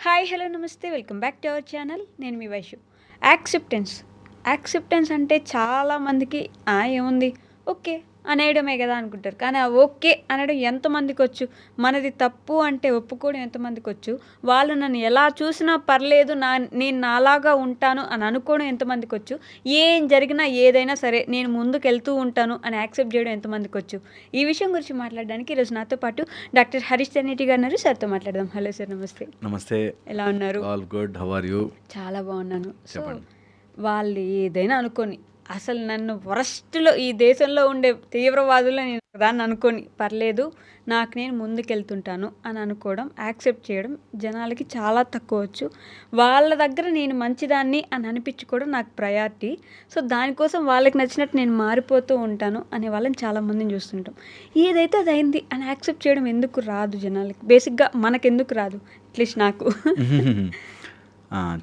Hi hello నమస్తే. Welcome back to our channel. నేను మీ వైషు. యాక్సెప్టెన్స్. యాక్సెప్టెన్స్ అంటే చాలామందికి ఏముంది? ఓకే. అనేయడమే కదా అనుకుంటారు. కానీ ఆ ఓకే అనడం ఎంతమందికి వచ్చు మనది తప్పు అంటే ఒప్పుకోవడం ఎంతమందికి వచ్చు వాళ్ళు నన్ను ఎలా చూసినా పర్లేదు నా నేను నాలాగా ఉంటాను అని అనుకోవడం ఎంతమందికి వచ్చు ఏం జరిగినా ఏదైనా సరే నేను ముందుకు వెళ్తూ ఉంటాను అని యాక్సెప్ట్ చేయడం ఎంతమందికి వచ్చు ఈ విషయం గురించి మాట్లాడడానికి ఈరోజు నాతో పాటు డాక్టర్ హరీష్ తెన్నేటి గారు సార్తో మాట్లాడదాం. హలో సార్ నమస్తే. నమస్తే. ఎలా ఉన్నారు? All good. How are you? చాలా బాగున్నాను. సో. వాళ్ళు ఏదైనా అనుకొని అసలు నన్ను వరస్ట్లో ఈ దేశంలో ఉండే తీవ్రవాదులు నేను దాన్ని అనుకొని పర్లేదు నాకు నేను ముందుకెళ్తుంటాను అని అనుకోవడం యాక్సెప్ట్ చేయడం జనాలకి చాలా తక్కువ వచ్చు. వాళ్ళ దగ్గర నేను మంచిదాన్ని అని అనిపించుకోవడం నాకు ప్రయారిటీ. సో దానికోసం వాళ్ళకి నచ్చినట్టు నేను మారిపోతూ ఉంటాను అనే వాళ్ళని చాలామందిని చూస్తుంటాం. ఏదైతే అది అయింది అని యాక్సెప్ట్ చేయడం ఎందుకు రాదు జనాలకి? బేసిక్గా మనకెందుకు రాదు? అట్లీస్ట్ నాకు.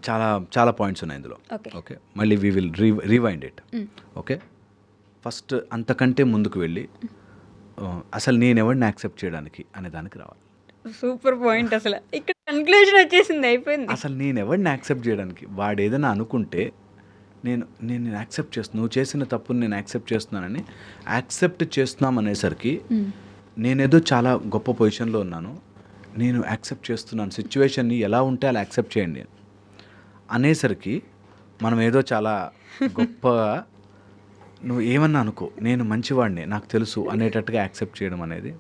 చాలా చాలా పాయింట్స్ ఉన్నాయి ఇందులో. ఓకే. మళ్ళీ we will re rewind it. Okay. First అంతకంటే ముందుకు వెళ్ళి అసలు నేను ఎవరిని యాక్సెప్ట్ చేయడానికి అనే దానికి రావాలి. సూపర్ పాయింట్ అసలు. ఇక్కడ కన్క్లూజన్ వచ్చేసింది అయిపోయింది. అసలు నేను ఎవరిని యాక్సెప్ట్ చేయడానికి వాడు ఏదైనా అనుకుంటే నేను నేను యాక్సెప్ట్ చేస్తున్నాను నువ్వు చేసిన తప్పుని నేను యాక్సెప్ట్ చేస్తున్నానని యాక్సెప్ట్ చేస్తున్నాం అనేసరికి. నేనేదో చాలా గొప్ప పొజిషన్లో ఉన్నాను. నేను యాక్సెప్ట్ చేస్తున్నాను. సిచ్యువేషన్ని ఎలా ఉంటే అలా యాక్సెప్ట్ చేయండి అనేసరికి మనం ఏదో చాలా గొప్పగా నువ్వు ఏమన్నా అనుకో నేను మంచివాడిని నాకు తెలుసు అనేటట్టుగా యాక్సెప్ట్ చేయడం అనేది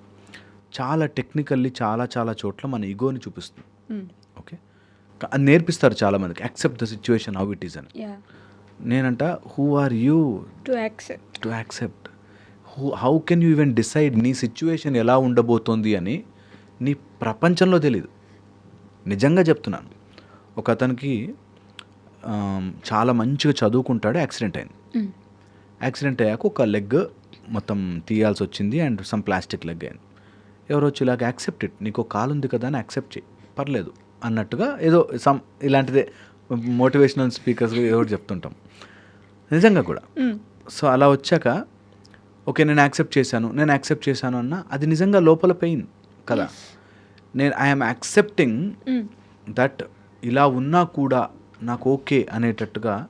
చాలా టెక్నికల్లీ చాలా చాలా చోట్ల మన ఈగోని చూపిస్తుంది. మ్. ఓకే? అది నేర్పిస్తారు చాలామందికి accept the situation how it is అని. నేనంట who are you? To accept to accept. Who how can you even decide నీ సిచ్యువేషన్ ఎలా ఉండబోతోంది అని నీ ప్రపంచంలో తెలీదు. నిజంగా చెప్తున్నాను. ఒక అతనికి చాలా మంచిగా చదువుకుంటాడు యాక్సిడెంట్ అయింది. యాక్సిడెంట్ అయ్యాక ఒక లెగ్ మొత్తం తీయాల్సి వచ్చింది అండ్ సమ్ ప్లాస్టిక్ లెగ్ అయింది. ఎవరో వచ్చి ఇలాగ యాక్సెప్ట్ ఇట్ నీకు కాలు ఉంది కదా అని యాక్సెప్ట్ చేయి. పర్లేదు అన్నట్టుగా ఏదో సమ్ ఇలాంటిదే మోటివేషనల్ స్పీకర్స్ ఒకటి చెప్తుంటాం. నిజంగా కూడా. సో అలా వచ్చాక ఓకే నేను యాక్సెప్ట్ చేశాను నేను యాక్సెప్ట్ చేశాను అన్న అది నిజంగా లోపల పెయిన్ కదా. నేను ఐఎమ్ యాక్సెప్టింగ్ దట్ ఇలా ఉన్నా కూడా నాకు ఓకే అనేటట్టుగా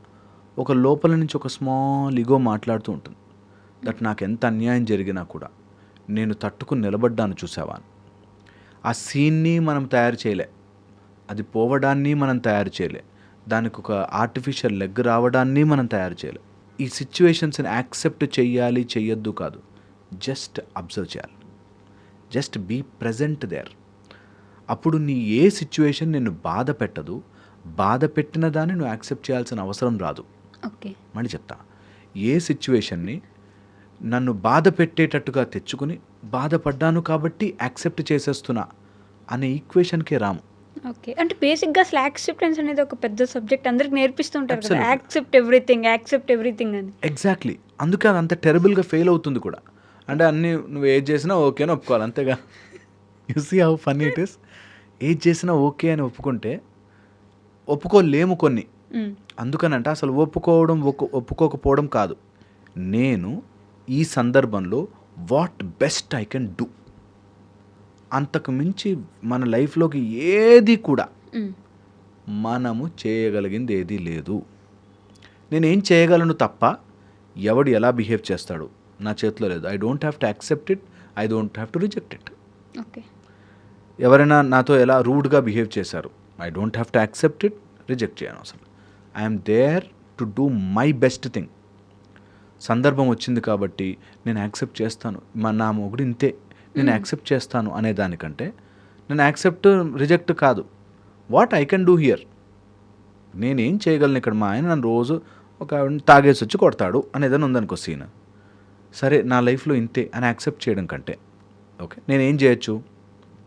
ఒక లోపల నుంచి ఒక స్మాల్ ఇగో మాట్లాడుతూ ఉంటుంది. దట్ నాకు ఎంత అన్యాయం జరిగినా కూడా నేను తట్టుకుని నిలబడ్డాను చూసావా ఆ సీన్ని మనం తయారు చేయలే. అది పోవడాన్ని మనం తయారు చేయలే. దానికి ఒక ఆర్టిఫిషియల్ లెగ్ రావడాన్ని మనం తయారు చేయలే. ఈ సిచ్యువేషన్స్ని యాక్సెప్ట్ చేయాలి చెయ్యొద్దు కాదు. జస్ట్ అబ్జర్వ్ చేయాలి. Just be present there. అప్పుడు నీ ఏ సిచ్యువేషన్ నిన్ను బాధ పెట్టదు బాధ పెట్టిన దాన్ని నువ్వు యాక్సెప్ట్ చేయాల్సిన అవసరం రాదు. ఓకే. మళ్ళీ చెప్తా. ఏ సిచ్యువేషన్ని నన్ను బాధ పెట్టేటట్టుగా తెచ్చుకుని బాధపడ్డాను కాబట్టి యాక్సెప్ట్ చేసేస్తున్నా అనే ఈక్వేషన్కే రాము. ఓకే. అంటే బేసిక్గా అసలు యాక్సెప్టెన్స్ అనేది ఒక పెద్ద సబ్జెక్ట్ అందరికి నేర్పిస్తుంటారు కదా. యాక్సెప్ట్ ఎవ్రీథింగ్ యాక్సెప్ట్ ఎవ్రీథింగ్ అని. ఎగ్జాక్ట్లీ అందుకే అది అంత టెరబుల్గా ఫెయిల్ అవుతుంది కూడా. అంటే అన్నీ నువ్వు ఏది చేసినా ఓకే అని ఒప్పుకోవాలి అంతేగా. You see how fun it is ఏది చేసినా ఓకే అని ఒప్పుకుంటే ఒప్పుకోలేము కొన్ని. అందుకనంటే అసలు ఒప్పుకోవడం ఒప్పు- ఒప్పుకోకపోవడం కాదు. నేను ఈ సందర్భంలో what best I can do. అంతకు మించి మన లైఫ్లోకి ఏది కూడా. మనము చేయగలిగింది ఏదీ లేదు. నేనేం చేయగలను తప్ప ఎవడు ఎలా బిహేవ్ చేస్తాడు? నా చేతిలో లేదు. I don't have to accept it. I don't have to reject it. Okay. ఎవరైనా నాతో ఎలా రూడ్గా బిహేవ్ చేశారు? I don't have to accept it reject చేయను అసలు. I'm there to do my best thing సందర్భం వచ్చింది కాబట్టి నేను యాక్సెప్ట్ చేస్తాను. మా నా మొగుడు ఇంతే. నేను యాక్సెప్ట్ చేస్తాను అనే దానికంటే నేను యాక్సెప్ట్ రిజెక్ట్ కాదు. What I can do here నేనేం చేయగలను ఇక్కడ? మా ఆయన నన్ను రోజు ఒక తాగేసి వచ్చి కొడతాడు అనేదని ఉందనుకో సీన్. సరే నా లైఫ్లో ఇంతే అని యాక్సెప్ట్ చేయడం కంటే. ఓకే? నేనేం చేయొచ్చు?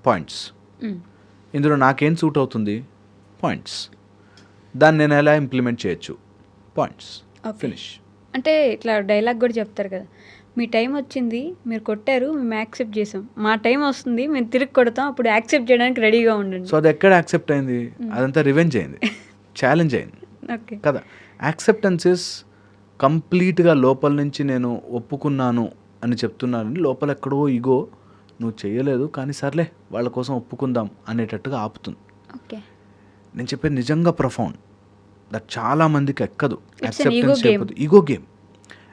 పాయింట్స్. ఇందులో నాకేం సూట్ అవుతుంది? పాయింట్స్ దాన్ని నేను ఎలా ఇంప్లిమెంట్ చేయొచ్చు? పాయింట్స్. ఫినిష్ అంటే ఇట్లా డైలాగ్ కూడా చెప్తారు కదా. మీ టైం వచ్చింది మీరు కొట్టారు మేము యాక్సెప్ట్ చేసాం. మా టైం వస్తుంది మేము తిరిగి కొడతాం అప్పుడు యాక్సెప్ట్ చేయడానికి రెడీగా ఉండండి. సో అది ఎక్కడ యాక్సెప్ట్ అయింది? అదంతా రివెంజ్ అయింది. ఛాలెంజ్ అయింది. ఓకే కదా. యాక్సెప్టెన్స్ ఇస్ కంప్లీట్గా లోపల నుంచి నేను ఒప్పుకున్నాను అని చెప్తున్నానని లోపల ఎక్కడో ఇగో నువ్వు చేయలేదు కానీ సర్లే వాళ్ళ కోసం ఒప్పుకుందాం అనేటట్టుగా ఆపుతుంది. ఓకే. నేను చెప్పేది నిజంగా ప్రొఫౌండ్ దట్ చాలా మందికి ఎక్కదు. Ego game. Ego game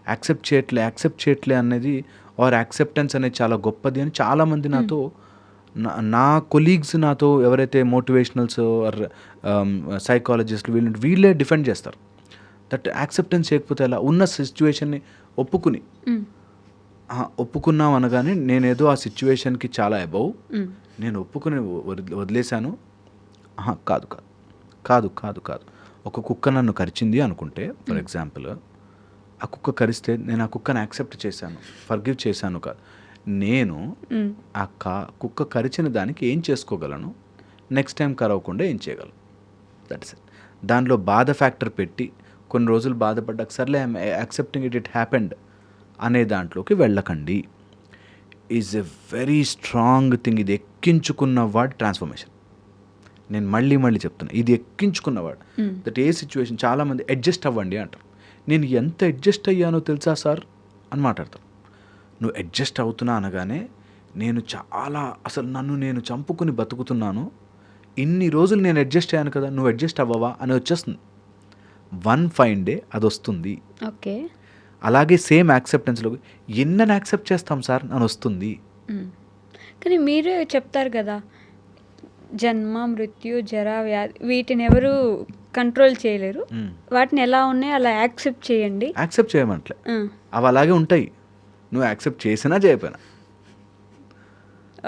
accept చేయట్లే యాక్సెప్ట్ చేయట్లే అనేది ఆర్ యాక్సెప్టెన్స్ అనేది చాలా గొప్పది అని చాలామంది నాతో నా- కొలీగ్స్ నాతో ఎవరైతే మోటివేషనల్స్ ఆర్ సైకాలజిస్ట్ వీళ్ళు వీళ్ళే డిఫెండ్ చేస్తారు. దట్ యాక్సెప్టెన్స్ చేయకపోతే ఎలా? ఉన్న సిచ్యువేషన్ని ఒప్పుకుని. ఆ, ఒప్పుకున్నాం అనగానే నేనేదో ఆ సిచ్యువేషన్కి చాలా అబౌవ్. నేను ఒప్పుకుని వదిలే- వదిలేశాను. కాదు కాదు. కాదు కాదు కాదు. ఒక కుక్క నన్ను కరిచింది అనుకుంటే ఫర్ ఎగ్జాంపుల్ ఆ కుక్క కరిస్తే నేను ఆ కుక్కను యాక్సెప్ట్ చేశాను. ఫర్గివ్ చేశాను కాదు. నేను. ఆ కా కుక్క కరిచిన దానికి ఏం చేసుకోగలను? నెక్స్ట్ టైం కరవకుండా ఏం చేయగలను? దట్స్ ఇట్ దానిలో బాధ ఫ్యాక్టర్ పెట్టి కొన్ని రోజులు బాధపడ్డాక సర్లే యాక్సెప్టింగ్ ఇట్ ఇట్ హ్యాపెండ్. అనే దాంట్లోకి వెళ్ళకండి. Is a very strong thing ఇది ఎక్కించుకున్న వాడు ట్రాన్స్ఫర్మేషన్ నేను మళ్ళీ మళ్ళీ చెప్తున్నా ఇది ఎక్కించుకున్నవాడు. దట్ ఏ సిచ్యువేషన్ చాలామంది అడ్జస్ట్ అవ్వండి అంటారు. నేను ఎంత అడ్జస్ట్ అయ్యానో తెలుసా సార్? అని మాట్లాడతారు. నువ్వు అడ్జస్ట్ అవుతున్నా అనగానే నేను చాలా అసలు నన్ను నేను చంపుకుని బతుకుతున్నాను. ఇన్ని రోజులు నేను అడ్జస్ట్ అయ్యాను కదా నువ్వు అడ్జస్ట్ అవ్వవా? అని వచ్చేస్తుంది. వన్ ఫైన్ డే అది వస్తుంది. ఓకే అలాగే సేమ్ యాక్సెప్టెన్స్లో ఎన్నని యాక్సెప్ట్ చేస్తాం సార్ అని వస్తుంది. కానీ మీరే చెప్తారు కదా జన్మ మృత్యు జర వ్యాధి వీటిని ఎవరు కంట్రోల్ చేయలేరు. వాటిని ఎలా ఉన్నాయో అలా యాక్సెప్ట్ చేయండి. యాక్సెప్ట్ చేయమంటలే. ఆ, అవి అలాగే ఉంటాయి. నువ్వు యాక్సెప్ట్ చేసినా చేయకపోయినా.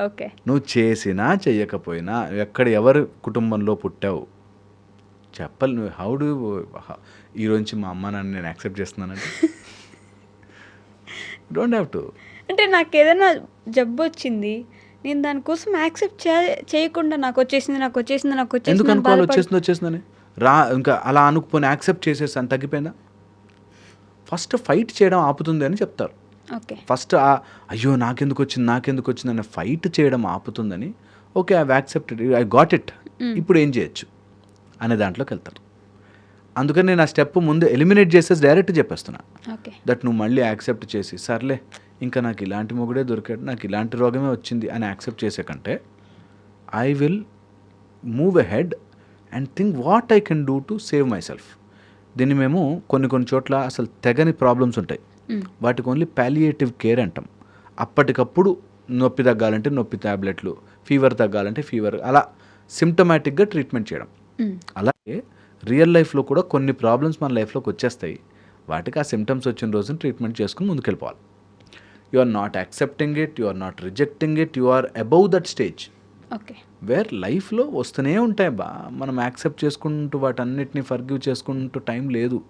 ఓకే. నువ్వు చేసినా చెయ్యకపోయినా ఎక్కడ ఎవరు కుటుంబంలో పుట్టావు? చెప్పాలి నువ్వు. హౌ డూ ఈరోజు మా అమ్మ నన్ను నేను యాక్సెప్ట్ చేస్తున్నానంటే. డోంట్ హ్యావ్ టు అంటే నాకు ఏదైనా జబ్బు వచ్చింది నేను దానికోసం యాక్సెప్ట్ చేయకుండా నాకు వచ్చేసింది నాకు వచ్చేసింది నాకు వచ్చేసింది ఎందుకు అని అనుకోవాలి వచ్చేసింది వచ్చేసిందని? రా ఇంకా అలా అనుకుని యాక్సెప్ట్ చేసేసాను తగ్గిపోయిందా? ఫస్ట్ ఫైట్ చేయడం ఆపుతుంది అని చెప్తారు. ఓకే. ఫస్ట్ అయ్యో నాకెందుకు వచ్చింది నాకెందుకు వచ్చింది అనే ఫైట్ చేయడం ఆపుతుందని okay I accepted I got it ఇప్పుడు ఏం చేయొచ్చు? అనే దాంట్లోకి వెళ్తారు. అందుకని నేను ఆ స్టెప్ ముందు ఎలిమినేట్ చేసేసి డైరెక్ట్ చెప్పేస్తున్నా. దట్ నువ్వు మళ్ళీ యాక్సెప్ట్ చేసి సర్లే ఇంకా నాకు ఇలాంటి మొగుడే దొరికాడు నాకు ఇలాంటి రోగమే వచ్చింది అని యాక్సెప్ట్ చేసే కంటే I will move head and think what I can do to save my self దీన్ని మేము కొన్ని కొన్ని చోట్ల అసలు తెగని ప్రాబ్లమ్స్ ఉంటాయి. వాటికి ఓన్లీ పాలియేటివ్ కేర్ అంటాం. అప్పటికప్పుడు నొప్పి తగ్గాలంటే నొప్పి ట్యాబ్లెట్లు ఫీవర్ తగ్గాలంటే ఫీవర్ అలా సిమ్టమాటిక్గా ట్రీట్మెంట్ చేయడం. అలాగే రియల్ లైఫ్లో కూడా కొన్ని ప్రాబ్లమ్స్ మన లైఫ్లోకి వచ్చేస్తాయి. వాటికి ఆ సిమ్టమ్స్ వచ్చిన రోజున ట్రీట్మెంట్ చేసుకుని ముందుకెళ్ళిపోవాలి. You are not accepting it you are not rejecting it you are above that stage. Okay. Where లైఫ్లో వస్తూనే ఉంటాయి బా. మనం యాక్సెప్ట్ చేసుకుంటూ వాటన్నిటిని ఫర్గివ్ చేసుకుంటూ టైం లేదు.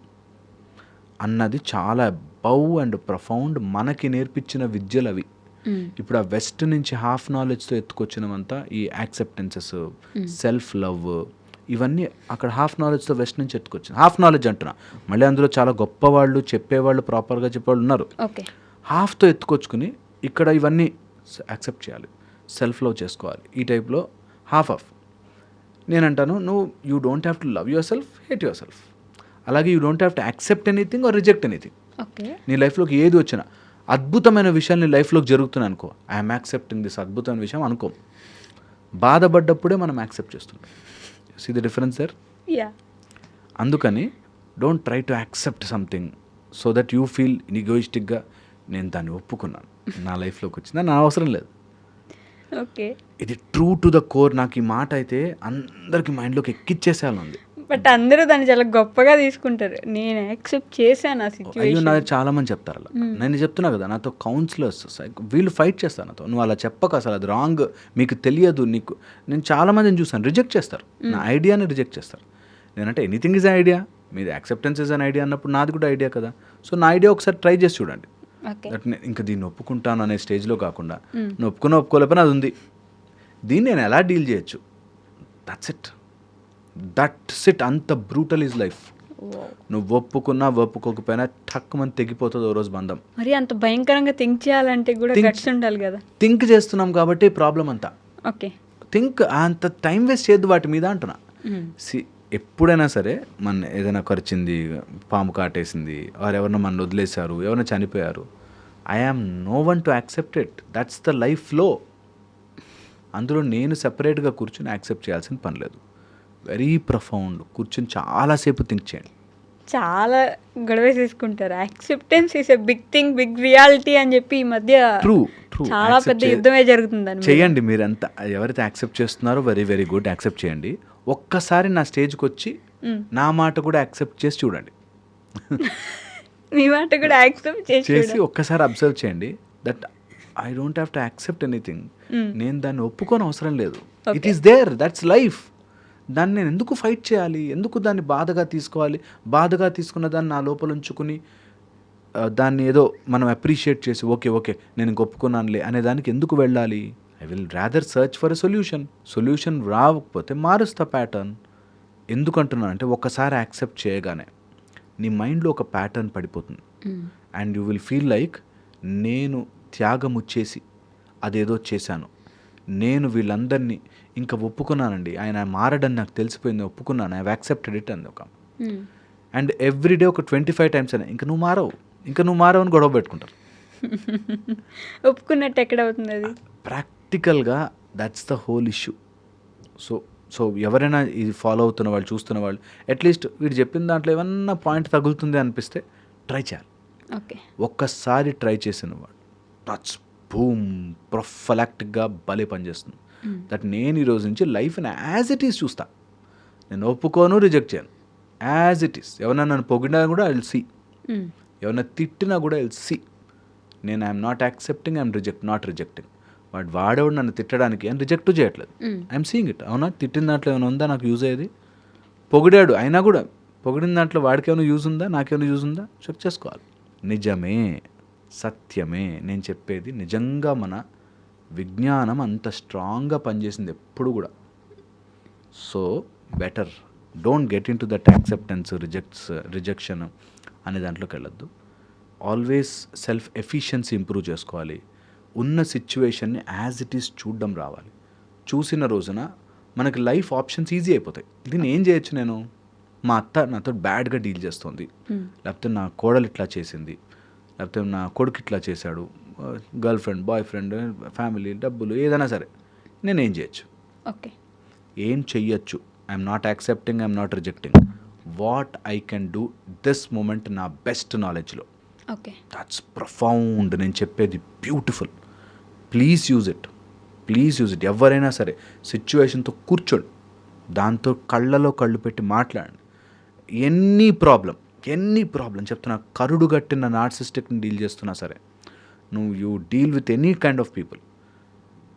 అన్నది చాలా అబౌవ్ అండ్ ప్రొఫౌండ్ మనకి నేర్పించిన విద్యలు అవి. ఇప్పుడు ఆ వెస్ట్ నుంచి హాఫ్ నాలెడ్జ్తో ఎత్తుకొచ్చినవంతా ఈ యాక్సెప్టెన్సెస్ సెల్ఫ్ లవ్ ఇవన్నీ అక్కడ హాఫ్ నాలెడ్జ్తో వెస్ట్ నుంచి ఎత్తుకొచ్చింది హాఫ్ నాలెడ్జ్ అంటున్నా. మళ్ళీ అందులో చాలా గొప్పవాళ్ళు చెప్పేవాళ్ళు ప్రాపర్గా చెప్పేవాళ్ళు ఉన్నారు. ఓకే. హాఫ్తో ఎత్తుకొచ్చుకుని ఇక్కడ ఇవన్నీ యాక్సెప్ట్ చేయాలి. సెల్ఫ్ లవ్ చేసుకోవాలి. ఈ టైప్లో హాఫ్ ఆఫ్ నేనంటాను నువ్వు you don't have to love your self hate your self అలాగే you don't have to accept anything or reject anything నీ లైఫ్లోకి ఏది వచ్చినా అద్భుతమైన విషయాలు నీ లైఫ్లోకి జరుగుతున్నాయి అనుకో. ఐఎమ్ యాక్సెప్టింగ్ దిస్ అద్భుతమైన విషయం అనుకో బాధపడ్డప్పుడే మనం యాక్సెప్ట్ చేస్తుంటాం సీ ద డిఫరెన్స్ యా అందుకని don't try to accept something so that you feel నిగోయిస్టిక్గా నేను దాన్ని ఒప్పుకున్నాను. నా లైఫ్లోకి వచ్చింది. నా అవసరం లేదు. ఓకే ఇది ట్రూ టు ద కోర్ నాకు ఈ మాట అయితే అందరికి మైండ్లోకి ఎక్కిచ్చేసేయాలి ఉంది. బట్ అందరూ దాన్ని చాలా గొప్పగా తీసుకుంటారు. నేను యాక్సెప్ట్ చేశాను ఆ అయ్యో సిచ్యువేషన్ నా చాలా మంది చెప్తారు అలా. నేను చెప్తున్నా కదా నాతో కౌన్సిలర్స్ వీళ్ళు ఫైట్ చేస్తారు నాతో. నువ్వు అలా చెప్పక అసలు అది రాంగ్ మీకు తెలియదు నీకు నేను చాలా మందిని చూసాను రిజెక్ట్ చేస్తారు నా ఐడియాని రిజెక్ట్ చేస్తారు. నేనంటే ఎనీథింగ్ ఇస్ ఐడియా మీది యాక్సెప్టెన్స్ ఇస్ అన్ ఐడియా అన్నప్పుడు నాది కూడా ఐడియా కదా. సో నా ఐడియా ఒకసారి ట్రై చేసి చూడండి. ఓకే దట్ నేను ఇంకా దీన్ని ఒప్పుకుంటాను అనే స్టేజ్లో కాకుండా నువ్వు ఒప్పుకున్న ఒప్పుకోలేకపోయినా అది ఉంది. దీన్ని నేను ఎలా డీల్ చేయొచ్చు? దట్స్ ఇట్ దట్స్ ఇట్ అంత బ్రూటల్ ఈజ్ లైఫ్. నువ్వు ఒప్పుకున్నా ఒప్పుకోకపోయినా టక్ మంది తెగిపోతుంది ఓ రోజు బంధం. మరి అంత భయంకరంగా థింక్ చేయాలంటే కూడా గట్స్ ఉండాలి కదా. థింక్ చేస్తున్నాం కాబట్టి ప్రాబ్లం అంతా. ఓకే. థింక్ అంత టైం వేస్ట్ చేయొద్దు వాటి మీద అంటున్నా. సి ఎప్పుడైనా సరే మన ఏదైనా ఖర్చింది పాము కాటేసింది ఆర్ ఎవరినో మన వదిలేశారు ఎవరైనా చనిపోయారు. I am no one to accept it that's the life flow అందులో నేను సెపరేట్గా కూర్చొని యాక్సెప్ట్ చేయాల్సిన పని లేదు. Very profound. కూర్చొని చాలాసేపు థింక్ చేయండి. చాలా గొడవ చేసుకుంటారు. Acceptance is a big thing big reality అని చెప్పి ఈ మధ్య ట్రూ ట్రూ చాలా పెద్ద యుద్ధమే జరుగుతుంది దాని మీద. చేయండి మీరంతా. ఎవరైతే యాక్సెప్ట్ చేస్తున్నారో వెరీ వెరీ గుడ్. యాక్సెప్ట్ చేయండి. ఒక్కసారి నా స్టేజ్కి వచ్చి. నా మాట కూడా యాక్సెప్ట్ చేసి చూడండి. మీ మాట కూడా యాక్సెప్ట్ చేసి చేసి. ఒక్కసారి అబ్జర్వ్ చేయండి. That I don't have to accept anything. నేను దాన్ని ఒప్పుకోని అవసరం లేదు it. Is there that's life దాన్ని నేను ఎందుకు ఫైట్ చేయాలి? ఎందుకు దాన్ని బాధగా తీసుకోవాలి? బాధగా తీసుకున్న దాన్ని నా లోపల ఉంచుకుని దాన్ని ఏదో మనం అప్రిషియేట్ చేసి ఓకే ఓకే నేను ఇంక ఒప్పుకున్నానులే అనే దానికి ఎందుకు వెళ్ళాలి? I will rather search for a solution solution రాకపోతే మారుస్తా ప్యాటర్న్ ఎందుకు అంటున్నాను అంటే ఒక్కసారి యాక్సెప్ట్ చేయగానే నీ మైండ్లో ఒక ప్యాటర్న్ పడిపోతుంది. And you will feel like నేను త్యాగం చేసి అదేదో చేశాను. నేను వీళ్ళందరినీ ఇంకా ఒప్పుకున్నానండి. ఆయన మారడని నాకు తెలిసిపోయింది ఒప్పుకున్నాను. ఐ యాక్సెప్టెడ్ ఇట్ అంది ఒక. అండ్ ఎవ్రీడే ఒక ట్వంటీ ఫైవ్ టైమ్స్ అని ఇంకా నువ్వు మారవు. ఇంకా నువ్వు మారవు అని గొడవ పెట్టుకుంటారు. ఒప్పుకున్నట్టు ఎక్కడ అవుతుంది అది? ప్రాక్టికల్గా that's the whole issue so so ఎవరైనా ఇది ఫాలో అవుతున్న వాళ్ళు చూస్తున్న వాళ్ళు అట్లీస్ట్ వీడు చెప్పిన దాంట్లో ఏమన్నా పాయింట్ తగులుతుంది అనిపిస్తే ట్రై చేయాలి. ఓకే ఒక్కసారి ట్రై చేసిన వాడు టచ్ బూమ్ ప్రొఫలాక్టిక్గా భలే పనిచేస్తుంది. దట్ నేను ఈ రోజు నుంచి లైఫ్ని యాజ్ ఇట్ ఈస్ చూస్తా. నేను ఒప్పుకోను రిజెక్ట్ చేయను. As it is. ఎవరైనా నన్ను పొగిడినా కూడా ఐ సీ. ఎవరైనా తిట్టినా కూడా ఐ సీ. నేను I'm not accepting I'm reject not rejecting. వాడు వాడేవాడు నన్ను తిట్టడానికి అని రిజెక్ట్ చేయట్లేదు. I'm seeing it. అవునా? తిట్టిన దాంట్లో ఏమైనా ఉందా నాకు యూజ్ అయ్యేది? పొగిడాడు. అయినా కూడా పొగిడిన దాంట్లో వాడికి ఏమైనా యూజ్ ఉందా? నాకేమైనా యూజ్ ఉందా? చెక్ చేసుకోవాలి. నిజమే. సత్యమే. నేను చెప్పేది నిజంగా మన విజ్ఞానం అంత స్ట్రాంగ్గా పనిచేసింది ఎప్పుడు కూడా. So better. Don't get into that acceptance rejects rejection అనే దాంట్లోకి వెళ్ళొద్దు. ఆల్వేస్ సెల్ఫ్ ఎఫిషియన్సీ ఇంప్రూవ్ చేసుకోవాలి. ఉన్న సిచ్యువేషన్ని యాజ్ ఇట్ ఈస్ చూడడం రావాలి. చూసిన రోజున మనకి లైఫ్ ఆప్షన్స్ ఈజీ అయిపోతాయి. దీన్ని ఏం చేయొచ్చు నేను? మా అత్త నాతో బ్యాడ్గా డీల్ చేస్తుంది. లేకపోతే నా కోడలు ఇట్లా చేసింది. లేకపోతే నా కొడుకు ఇట్లా చేశాడు girlfriend boyfriend family డబ్బులు ఏదైనా సరే నేను ఏం చేయొచ్చు? ఓకే. ఏం చెయ్యొచ్చు? I'm not accepting I'm not rejecting what I can do this moment నా బెస్ట్ నాలెడ్జ్లో ఓకే. దట్స్ ప్రొఫౌండ్ నేను చెప్పేది beautiful please use it please use it ఎవరైనా సరే సిచ్యువేషన్తో కూర్చోండి. దాంతో కళ్ళలో కళ్ళు పెట్టి మాట్లాడండి. ఎన్ని ప్రాబ్లం ఎన్ని ప్రాబ్లం చెప్తున్నా కరుడు గట్టిన నార్సిస్టిక్ని డీల్ చేస్తున్నా సరే నువ్వు you deal with any kind of people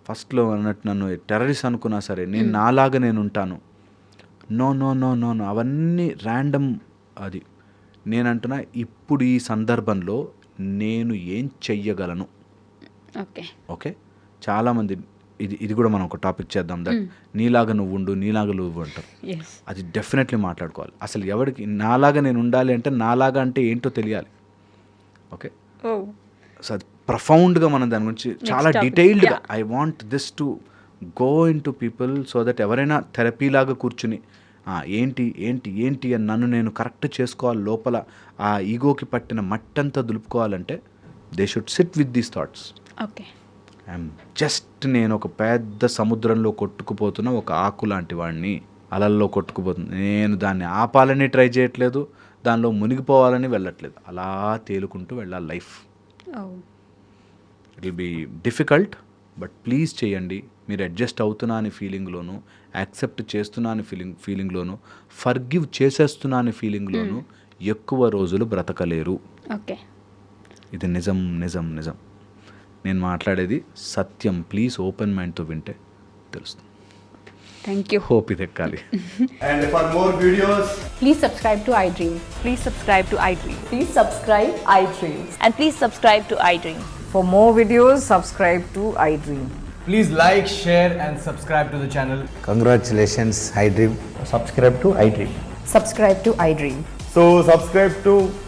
ఫస్ట్లో అన్నట్టు నన్ను టెర్రరిస్ట్ అనుకున్నా సరే నేను నాలాగా నేను ఉంటాను. No no no no no అవన్నీ ర్యాండమ్ అది. నేనంటున్నా ఇప్పుడు ఈ సందర్భంలో నేను ఏం చెయ్యగలను? ఓకే. ఓకే? చాలామంది ఇది ఇది కూడా మనం ఒక టాపిక్ చేద్దాం దట్ నీలాగా నువ్వు ఉండు నీలాగా నువ్వు అంటారు. అది డెఫినెట్లీ మాట్లాడుకోవాలి. అసలు ఎవరికి నాలాగా నేను ఉండాలి అంటే నాలాగా అంటే ఏంటో తెలియాలి. ఓకే సో అది ప్రఫౌండ్గా మనం దాని గురించి చాలా. డీటెయిల్డ్గా. I want this to go into people so that ఎవరైనా థెరపీలాగా కూర్చుని "ఆ, ఏంటి ఏంటి ఏంటి అని నన్ను నేను కరెక్ట్ చేసుకోవాలి లోపల ఆ ఈగోకి పట్టిన మట్టంతా దులుపుకోవాలంటే they should sit with these thoughts okay I'm just నేను ఒక పెద్ద సముద్రంలో కొట్టుకుపోతున్న ఒక ఆకు లాంటి వాడిని అలల్లో కొట్టుకుపోతుంది నేను దాన్ని ఆపాలని ట్రై చేయట్లేదు దానిలో మునిగిపోవాలని వెళ్ళట్లేదు. అలా తేలుకుంటూ వెళ్ళాలి life. It will be difficult but please చేయండి. మీరు అడ్జస్ట్ అవుతున్నా అని ఫీలింగ్లోను యాక్సెప్ట్ చేస్తున్నా అని ఫీలింగ్ ఫీలింగ్లోను ఫర్గివ్ చేసేస్తున్నా అని ఫీలింగ్లోను ఎక్కువ రోజులు బ్రతకలేరు. ఓకే. ఇది నిజం నిజం నిజం. నేను మాట్లాడేది సత్యం ప్లీజ్ ఓపెన్ మైండ్తో వింటే తెలుస్తుంది థ్యాంక్ యూ హోప్ ఇది ఎక్కాలి And for more videos, Please subscribe to iDream. Please subscribe to iDream. Please subscribe iDream. And please subscribe to iDream. For more videos, subscribe to iDream. please like, share, and subscribe to the channel. Congratulations, iDream. subscribe to iDream. Subscribe to iDream. So, subscribe to iDream Media. I